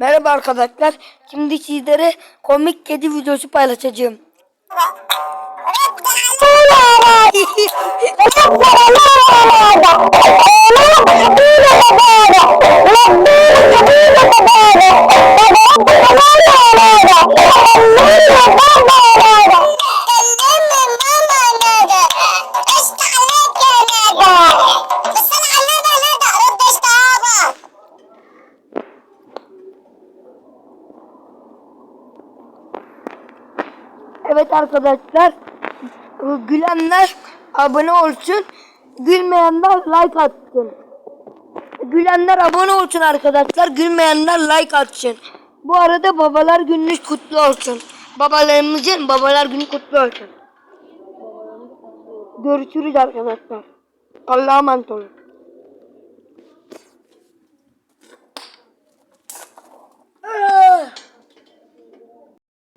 Merhaba arkadaşlar. Şimdi sizlere komik kedi videosu paylaşacağım. Evet arkadaşlar. Gülenler abone olsun. Gülmeyenler like atsın. Gülenler abone olsun arkadaşlar. Gülmeyenler like atsın. Bu arada babalar gününüz kutlu olsun. Babalarımızın babalar günü kutlu olsun. Görüşürüz arkadaşlar. Allah'a emanet olun.